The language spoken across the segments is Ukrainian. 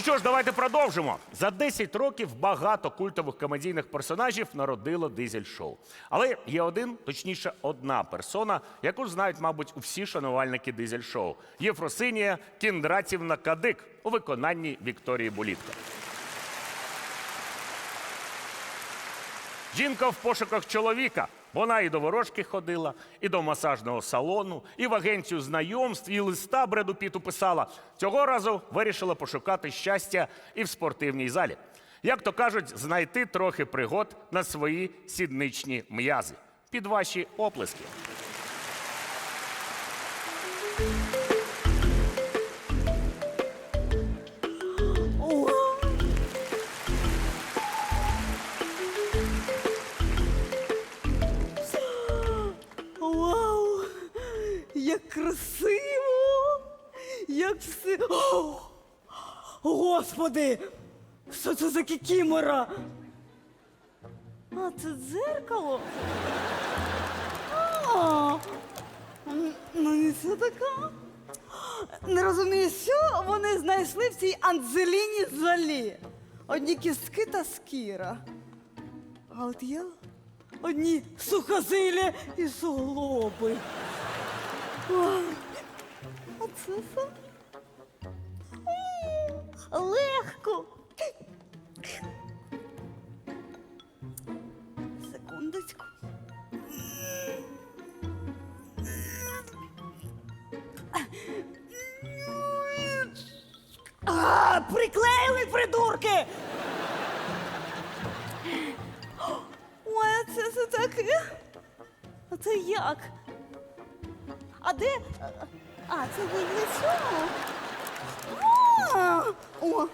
Ну що ж, давайте продовжимо. За 10 років багато культових комедійних персонажів народило дизель-шоу. Але є один, точніше, одна персона, яку знають, мабуть, всі шанувальники дизель-шоу. Єфросинія Кіндратівна Кадик у виконанні Вікторії Булітко. Жінка в пошуках чоловіка. Вона і до ворожки ходила, і до масажного салону, і в агенцію знайомств, і листа Бреду Піту писала. Цього разу вирішила пошукати щастя і в спортивній залі. Як то кажуть, знайти трохи пригод на свої сідничні м'язи. Під ваші оплески. Красиво! Як все. О! Господи! Що це за кікімора? А, це дзеркало? А, ну і це така. Не розумію, що вони знайшли в цій Анджеліні Жолі. Одні кістки та скіра. А от я одні сухозилля і суглоби. Ой, А це все легко. Секундочку. А, приклеїли придурки! Ой, а це все таке. А це як? А де? А, це цього? А, О.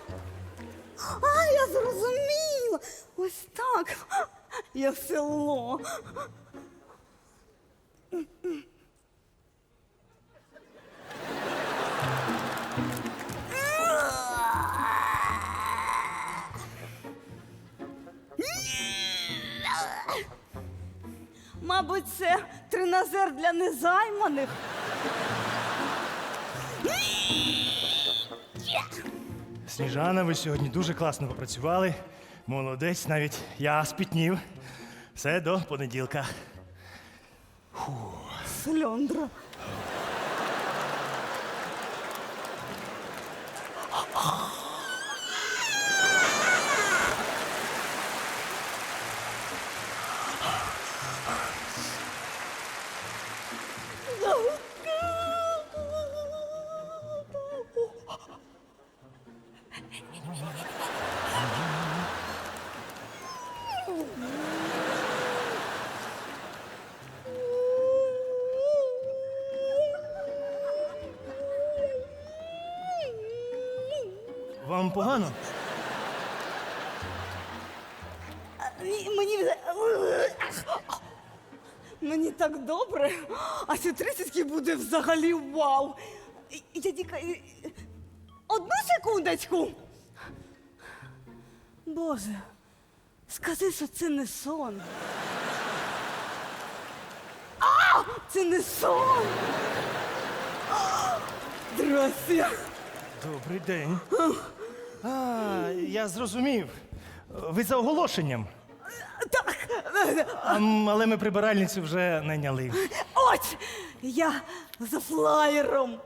А, я зрозуміла. Ось так. Я село. Мабуть, це тренажер для незайманих. Сніжана, ви сьогодні дуже класно попрацювали. Молодець, навіть я спітнів. Все до понеділка. Сльондра. Вам погано? Ні, Мені вже- Мені так добре, а ці тридцятки буде взагалі вау. І- Я тільки одну секундочку. Боже, скажи, що це не сон. А! Це не сон. Здрасте. Добрий день. А, я зрозумів. Ви за оголошенням. Так, Ам, але ми прибиральницю вже найняли. ось я за флаєром.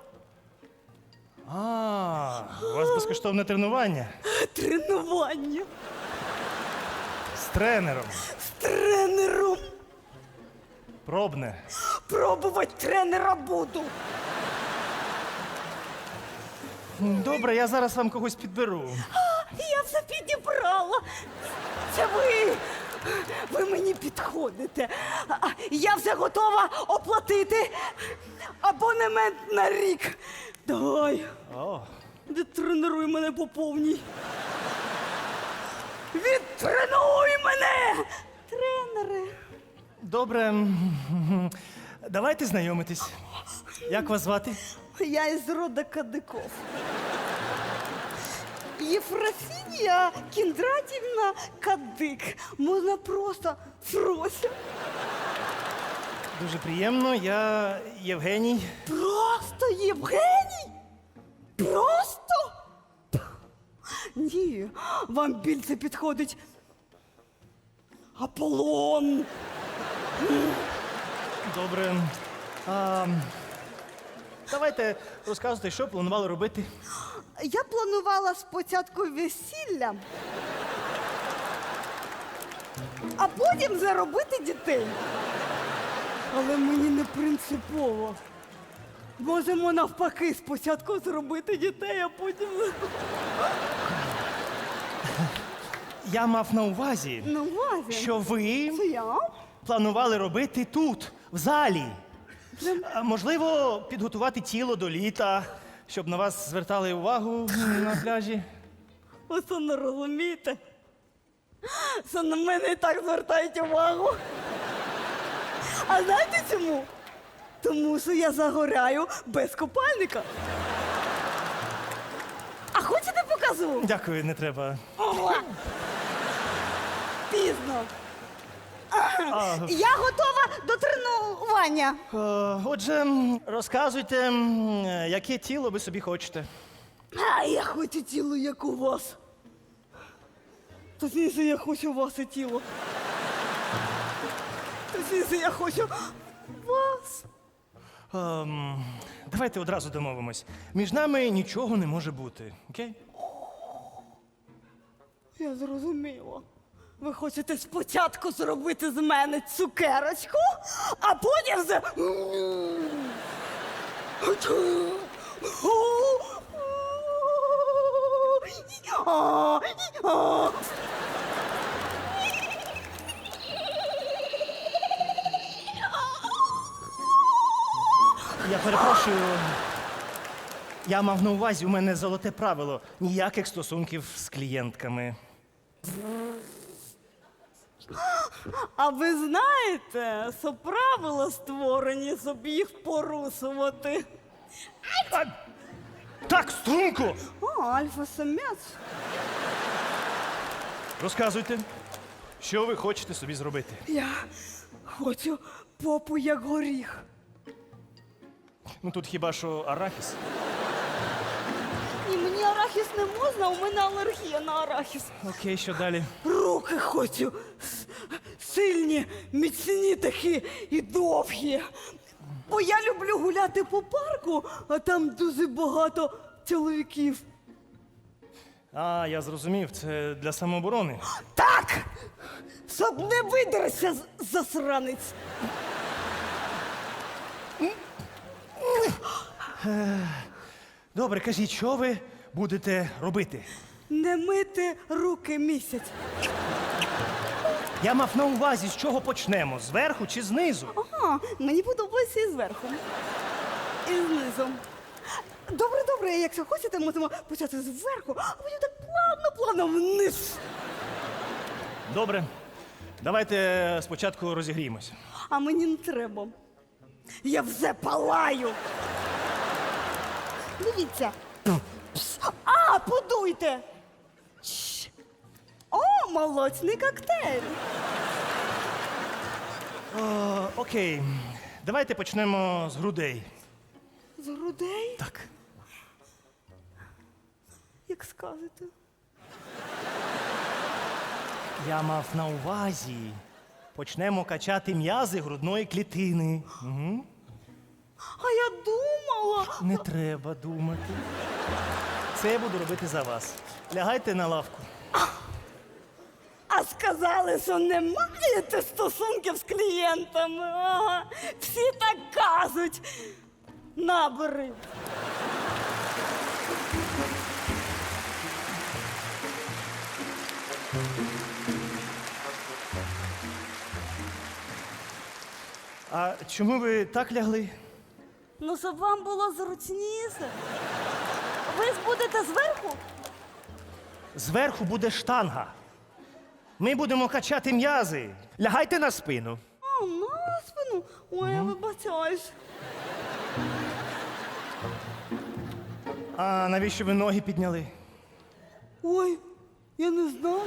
А, у вас безкоштовне тренування Тренування з тренером. з тренером. Пробне. Пробувати тренера буду. Добре, я зараз вам когось підберу. Я все підібрала. Це ви. Ви мені підходите. А, Я вже готова оплатити абонемент на рік. Давай, О, відтренуй мене по повній. Відтренуй мене! Тренери. добре. Давайте знайомитись. Як вас звати? Я із рода Кадиков. Єфросинія Кіндратівна Кадик. Можна просто Фрося. Дуже приємно. Я Євгеній. Просто Євгеній? Просто? Ні, вам більше підходить. Аполлон. Добре. А, давайте розказуйте, що планували робити. Я планувала спочатку весілля, а потім заробити дітей. Але мені не принципово. Можемо навпаки спочатку зробити дітей, а потім. Я мав на увазі, На увазі. що ви Це я? планували робити тут, в залі. А, можливо, підготувати тіло до літа, щоб на вас звертали увагу на пляжі. Ви це не розумієте. Це на мене і так звертають увагу. А знаєте чому? Тому що я загоряю без купальника. А хочете покажу? Дякую, не треба. Ого! Пізно. Я готова до тренування. Е, Отже, м, розказуйте, м, яке тіло ви собі хочете. А я хочу тіло, як у вас. Точніше, я хочу ваше тіло. Точніше, я хочу вас. Ем, давайте одразу домовимось. Між нами нічого не може бути. Окей? Я зрозуміла. Ви хочете спочатку зробити з мене цукерочку, а потім за. Я перепрошую. Я мав на увазі, у мене золоте правило ніяких стосунків з клієнтками. А ви знаєте, що правила створені, щоб їх порушувати. А, так, струнку! О, альфа-самець. Розказуйте, що ви хочете собі зробити. Я хочу попу як горіх. Ну тут хіба що арахіс. І мені арахіс не можна, у мене алергія на арахіс. Окей, що далі? Руки хочу сильні, міцні такі і довгі. Бо я люблю гуляти по парку, а там дуже багато чоловіків. А, я зрозумів, це для самооборони. Так! Щоб не видерся з- засранець. Добре, кажіть, що ви будете робити? Не мити руки місяць. Я мав на увазі, з чого почнемо? Зверху чи знизу? Ага, мені подобається і зверху. І знизу. Добре, добре, якщо хочете, можемо почати зверху, а потім так плавно, плавно вниз. Добре. Давайте спочатку розігріємося. А мені не треба. Я вже палаю. Дивіться. А, подуйте. О, молочний коктейль. О, окей. Давайте почнемо з грудей. З грудей, Так. як скажете. Я мав на увазі. Почнемо качати м'язи грудної клітини. Угу. А я думала. Не треба думати. Це я буду робити за вас. Лягайте на лавку. Сказали, що не маєте стосунків з клієнтами. Ага. Всі так кажуть. Набери. А чому ви так лягли? Ну, щоб вам було зручніше. Ви ж будете зверху? Зверху буде штанга. Ми будемо качати м'язи. Лягайте на спину. А, на спину. Ой, я вибачаюсь. А навіщо ви ноги підняли? Ой, я не знаю.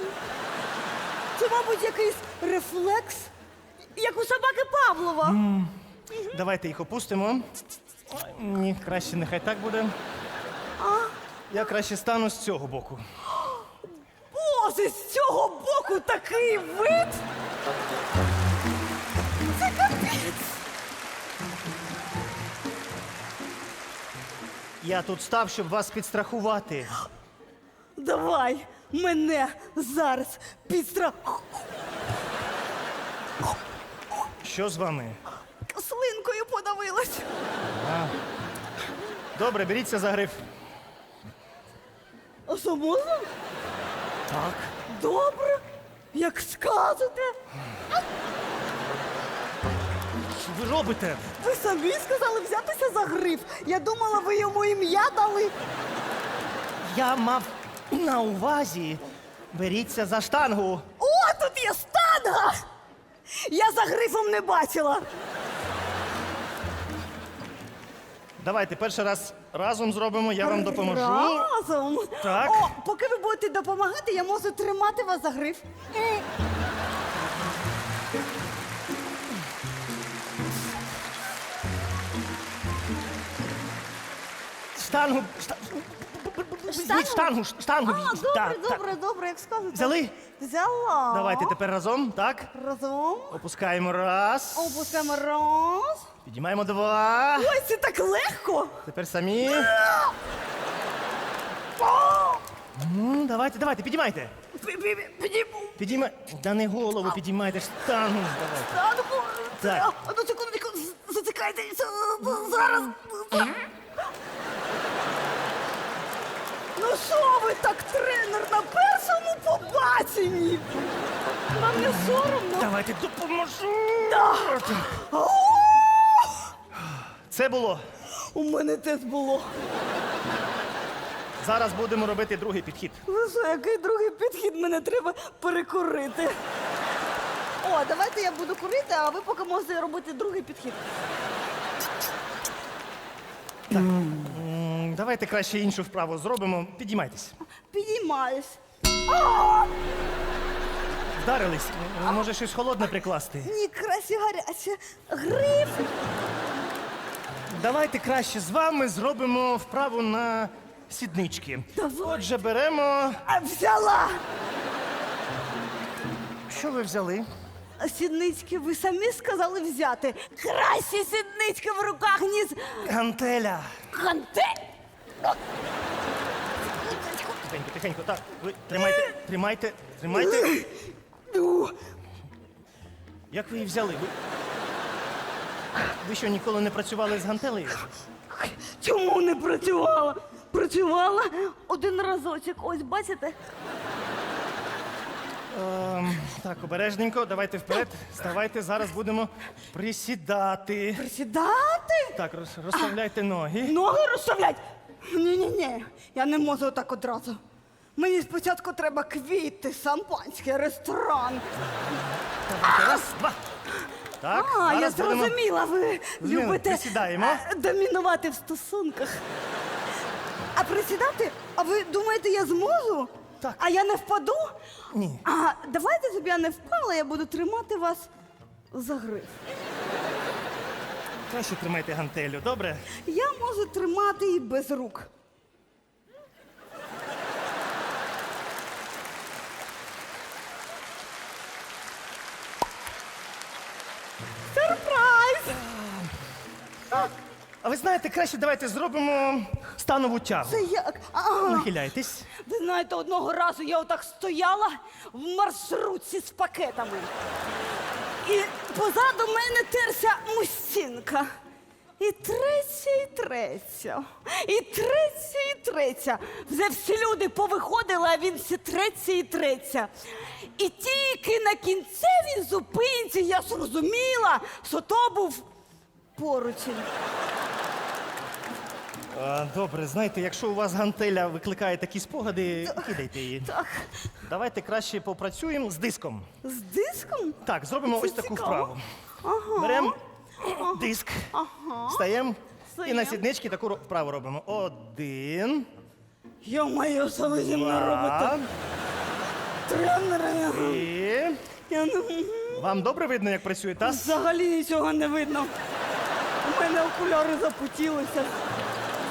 Це, мабуть, якийсь рефлекс, як у собаки Павлова. Давайте їх опустимо. Ой, Ні, краще нехай так буде. Я краще стану з цього боку. Пози з цього боку такий вид. Це капець. Я тут став, щоб вас підстрахувати. Давай мене зараз підстра... Що з вами? Слинкою подавилась. Добре, беріться за гриф. А що можна? Так. Добре, як скажете. Що ви робите? Ви самі сказали взятися за гриф. Я думала, ви йому ім'я дали. Я мав на увазі. Беріться за штангу. О, тут є штанга! Я за грифом не бачила. Давайте перший раз разом зробимо, я вам допоможу. Разом. Так. О, поки ви будете допомагати, я можу тримати вас за гриф. Стану. Штангу. шта- Візьміть штангу, штангу. А, візьміть. добре, Так, так. добре, добре, як скажете. Взяли? Взяла. Давайте тепер разом, так? Разом. Опускаємо раз. Опускаємо раз. Підіймаємо два. Ой, це так легко. Тепер самі. Ну, давайте, давайте, підіймайте. Пі- пі- пі- Підійму. Підіймай. Да не голову підіймайте, штангу. Давайте. А, ну, Так. а, ну, секундочку, з- зачекайте. з- Зараз. Ну що ви так, тренер, на першому побаченні? Вам не соромно? Давайте допоможу. Да. Це було. У мене теж було. Зараз будемо робити другий підхід. Ну що, який другий підхід мене треба перекурити? О, давайте я буду курити, а ви поки можете робити другий підхід. М, Давайте краще іншу вправу зробимо. Підіймайтесь. Підіймаюсь. Вдарились. Може, щось холодне прикласти. Ні, краще гаряче. Гриф. Давайте краще з вами зробимо вправу на сіднички. Давай. Отже, беремо. А, Взяла. Що ви взяли? А Сіднички ви самі сказали взяти. Краще сіднички в руках, ніж Гантеля. гантель. Тихенько, тихенько. Так, ви тримайте, тримайте, тримайте. Як ви її взяли? Ви... ви що, ніколи не працювали з гантелею? Чому не працювала? Працювала один разочок. Ось бачите? Ем, так, обережненько, давайте вперед. Ставайте, зараз будемо присідати. Присідати? Так, роз- розставляйте ноги. Ноги розставлять? Ні-ні-ні, я не можу так одразу. Мені спочатку треба квіти, шампанське, ресторан. Давайте, раз, два. Так, а, я зараз будемо... зрозуміла, ви Зрозуміли, любите присідаємо. е, домінувати в стосунках. А присідати? А ви думаєте, я зможу? Так. А я не впаду? Ні. А давайте, щоб я не впала, я буду тримати вас за гриф. Краще тримайте гантелю, добре? Я можу тримати і без рук. Сюрприз! А ви знаєте, краще давайте зробимо станову тягу. Це як? А, Нахиляйтесь. ви знаєте, одного разу я отак стояла в маршрутці з пакетами. І позаду мене терся мустінка. І третя, і третя, і третя, і третя. Вже всі люди повиходили, а він всі третя і третя. І тільки на кінцевій зупинці я зрозуміла, що то був поручень. Добре, знаєте, якщо у вас гантеля викликає такі спогади, кидайте її. Так, Давайте краще попрацюємо з диском. з диском? Так, зробимо Це ось таку цікаво. вправу. Ага. Беремо диск, Ага. стаємо і на сіднички таку ро- вправу робимо. Один, Йо-моє, що ви зі мною два, робите? Тренери, три. я не... Вам добре видно, як працює таз? Взагалі нічого не видно. У мене окуляри запотілися.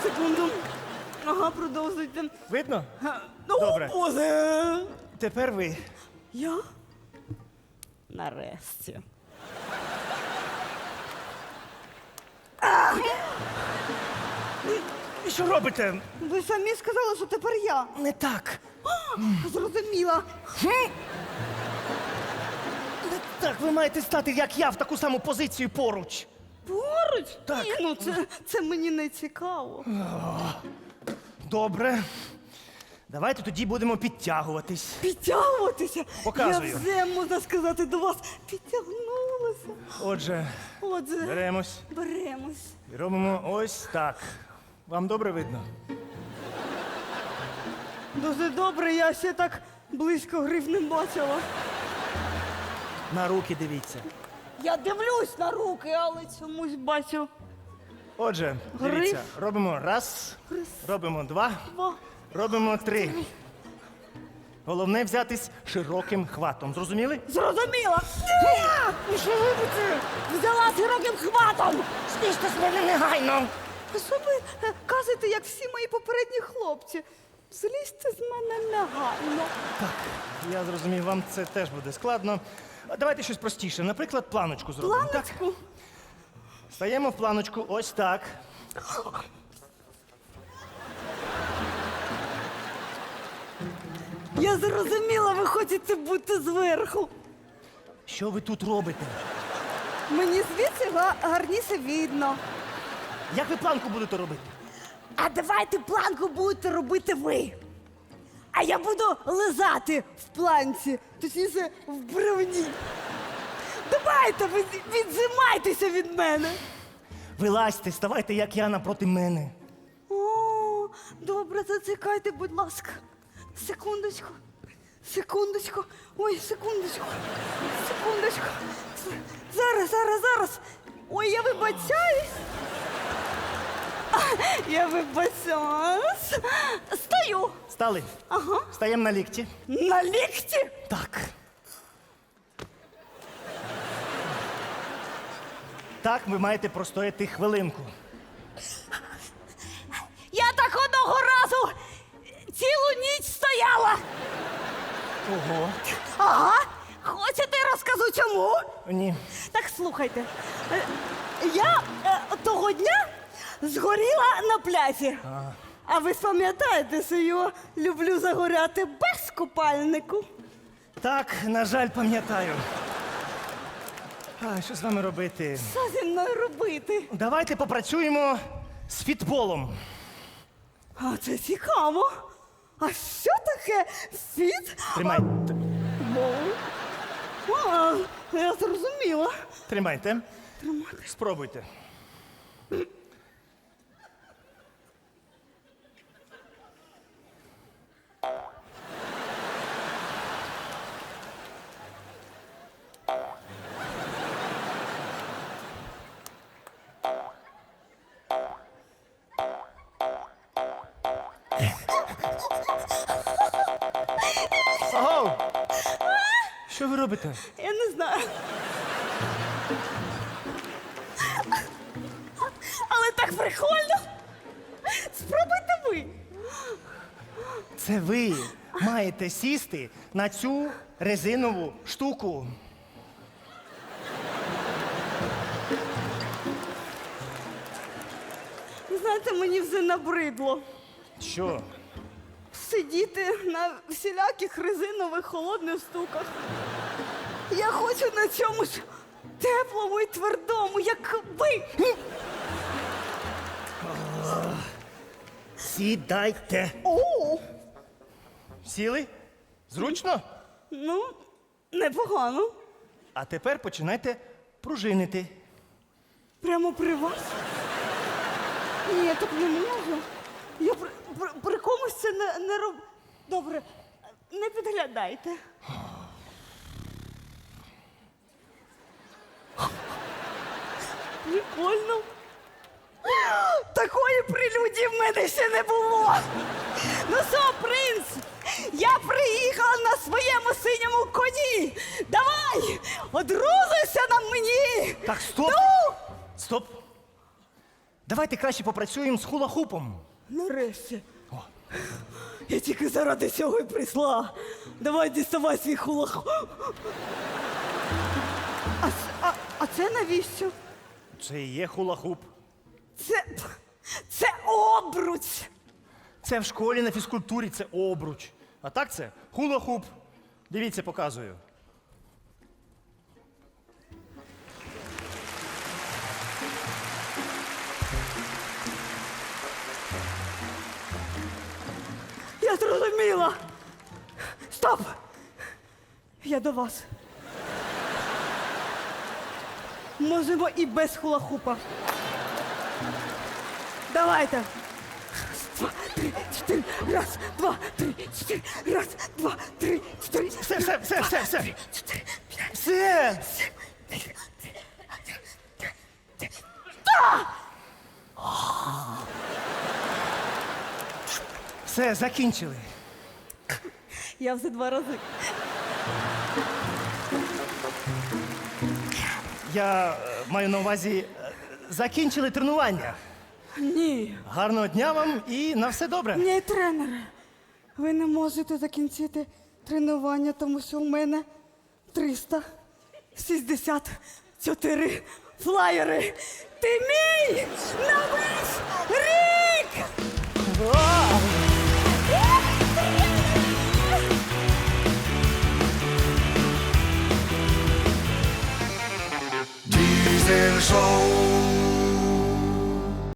Секунду. Ага, продовжуйте. Видно? Ну, Добре. Боже. тепер ви. Я? Нарешті. І що робите? Ви самі сказали, що тепер я. Не так. Зрозуміла. Не так, ви маєте стати, як я, в таку саму позицію поруч. Поруч? Так. Ні, ну це, це мені не цікаво. Добре. Давайте тоді будемо підтягуватись. Підтягуватися. Показую. Я вже, можна сказати, до вас підтягнулася. Отже, Отже, беремось беремось. і робимо ось так. Вам добре видно? Дуже добре, я ще так близько гриф не бачила. На руки дивіться. Я дивлюсь на руки, але чомусь бачу. Отже, Гриф. дивіться, робимо раз, робимо два, робимо три. Головне взятись широким хватом. Зрозуміли? Зрозуміла. Ні! Що робите? Взяла широким хватом. Спіште з мене негайно. А що ви е, кажете, як всі мої попередні хлопці? Злізьте з мене негайно. Так, я зрозумів, вам це теж буде складно. Давайте щось простіше. Наприклад, планочку зробимо. Так? Планочку. Стаємо в планочку ось так. Я зрозуміла, ви хочете бути зверху. Що ви тут робите? Мені звідси га- гарніше видно. Як ви планку будете робити? А давайте планку будете робити ви. А я буду лизати в планці, точніше в бревні. Давайте, ви відзимайтеся від мене. Вилазьте, ставайте, як я напроти мене. О, добре, зачекайте, будь ласка. Секундочку. Секундочку. Ой, секундочку. Секундочку. Зараз, зараз, зараз. Ой, я вибачаюсь. Я вибачаюсь. Стою. Стали? Ага. Стаємо на лікті. На лікті. Так. Так, ви маєте простояти хвилинку. Я так одного разу цілу ніч стояла. Ого. Ага. Хочете розкажу чому? Ні. Так слухайте, е, я е, того дня згоріла на пляжі. А ви пам'ятаєте, що я люблю загоряти без купальнику? Так, на жаль, пам'ятаю. А, що з вами робити? Що зі мною робити? Давайте попрацюємо з фітболом. А це цікаво. А що таке фіт? Тримайте. А, я зрозуміла. Тримайте. Спробуйте. Ого! Що ви робите? Я не знаю. Але так прикольно. Спробуйте ви. Це ви маєте сісти на цю резинову штуку. Знаєте, мені вже набридло Що? сидіти на всіляких резинових холодних штуках. Я хочу на чомусь теплому і твердому, як ви. Сідайте. О, Сіли? Зручно? ну, непогано. А тепер починайте пружинити. Прямо при вас? Ні, я так не можу. Я при, при, при комусь це не, не роб... Добре, не підглядайте. Прикольно. Такої прелюдії в мене ще не було. Ну що, принц, я приїхала на своєму синьому коні. Давай, одрузуйся на мені. Так, стоп! Ну, Стоп! Давайте краще попрацюємо з хула-хупом. нарешті. Я тільки заради цього і прийшла. Давай діставай свій хулах. А, с- а, а це навіщо? Це і є хула-хуп. Це. Це обруч. Це в школі на фізкультурі це обруч. А так це хула-хуп. Дивіться, показую. Зрозуміла. Стоп! Я до вас. Можемо і без хулахупа. Давайте. Раз, два, три, чотири. Раз, два, три, чотири. Раз, два, три, чотири. Все, все, все, все, все. Все. Все, закінчили. Я вже два рази. Я е, маю на увазі, е, закінчили тренування. Ні. Гарного дня вам і на все добре. Ні, тренере. Ви не можете закінчити тренування, тому що у мене 364 флаєри. Ти мій на весь рік! А! 接受。